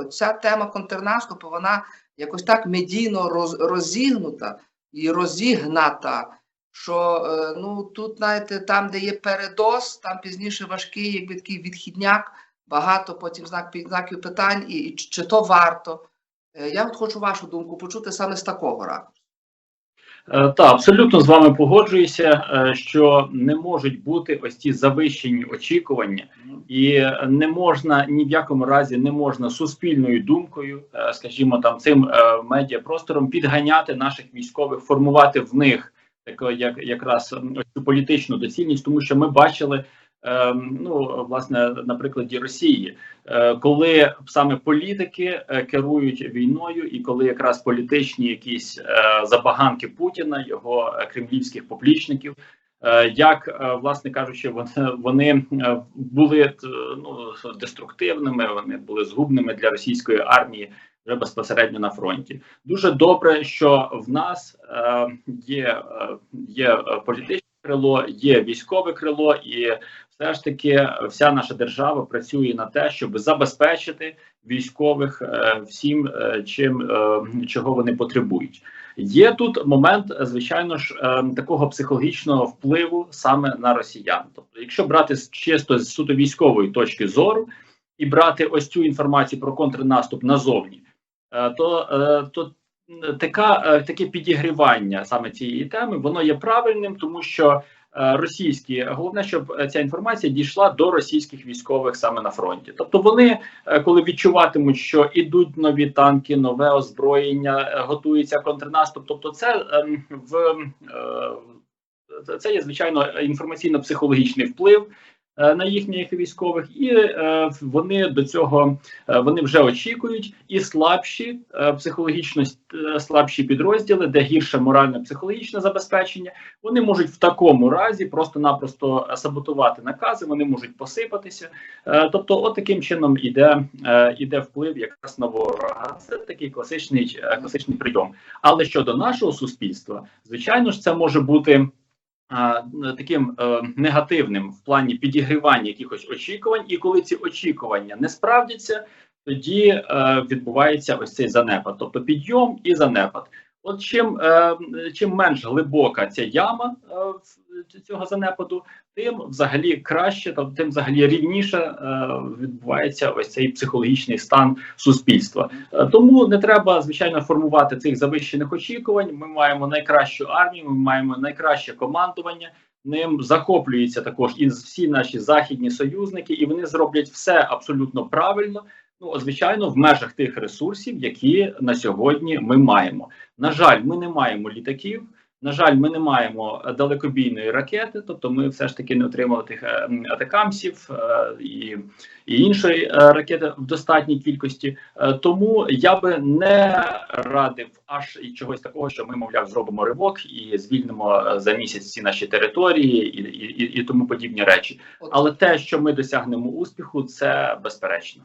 Оця тема контрнаступу, вона якось так медійно роз, розігнута і розігната, що е, ну тут, знаєте, там, де є передос, там пізніше важкий, якби такий відхідняк, багато потім знак, знаків питань, і, і чи то варто. Е, Я от хочу вашу думку почути саме з такого ракурсу. Е, Так, абсолютно з вами погоджуюся, е, що не можуть бути ось ці завищені очікування, і не можна ні в якому разі не можна суспільною думкою, е, скажімо, там цим медіапростором підганяти наших військових, формувати в них так як якраз цю політичну доцільність, тому що ми бачили. Е, Ну, власне, на прикладі Росії, е, коли саме політики е, керують війною, і коли якраз політичні якісь е, забаганки Путіна, його кремлівських поплічників, як власне кажучи, вони, вони були ну деструктивними, вони були згубними для російської армії вже безпосередньо на фронті. Дуже добре, що в нас є, є політичне крило, є військове крило, і все ж таки вся наша держава працює на те, щоб забезпечити військових е, всім, е, чим е, чого вони потребують. Є тут момент, е, звичайно ж, е, такого психологічного впливу саме на росіян. Тобто, якщо брати чисто з суто військової точки зору і брати ось цю інформацію про контрнаступ назовні, е, то, е, то така е, таке підігрівання саме цієї теми, воно є правильним, тому що е, російські головне, щоб е, ця інформація дійшла до російських військових саме на фронті. Тобто, вони, е, коли відчуватимуть, що ідуть нові танки, нове озброєння, е, готується контрнаступ. Тобто, це ем, в е, це є звичайно інформаційно-психологічний вплив. Е, На їхніх військових, і е, вони до цього е, вони вже очікують, і слабші психологічно слабші підрозділи, де гірше моральне психологічне забезпечення, вони можуть в такому разі просто-напросто саботувати накази, вони можуть посипатися. Тобто, от таким чином іде, іде вплив якраз на ворога. Це такий класичний, класичний прийом. Але щодо нашого суспільства, звичайно ж, це може бути. Таким е, негативним в плані підігрівання якихось очікувань, і коли ці очікування не справдяться, тоді е, відбувається ось цей занепад, тобто підйом і занепад. От чим е, чим менш глибока ця яма е, цього занепаду, тим взагалі краще, та тим взагалі рівніше е, відбувається ось цей психологічний стан суспільства. Тому не треба звичайно формувати цих завищених очікувань. Ми маємо найкращу армію, ми маємо найкраще командування. Ним захоплюються також і всі наші західні союзники, і вони зроблять все абсолютно правильно. Ну, звичайно, в межах тих ресурсів, які на сьогодні ми маємо. На жаль, ми не маємо літаків. На жаль, ми не маємо е, далекобійної ракети, тобто ми все ж таки не отримали тих е, атакамсів е, і, і іншої ракети в достатній кількості. Тому я би не радив аж і чогось такого, що ми, мовляв, зробимо ривок і звільнимо за місяць всі наші території і, і, і тому подібні речі. Але те, що ми досягнемо успіху, це безперечно.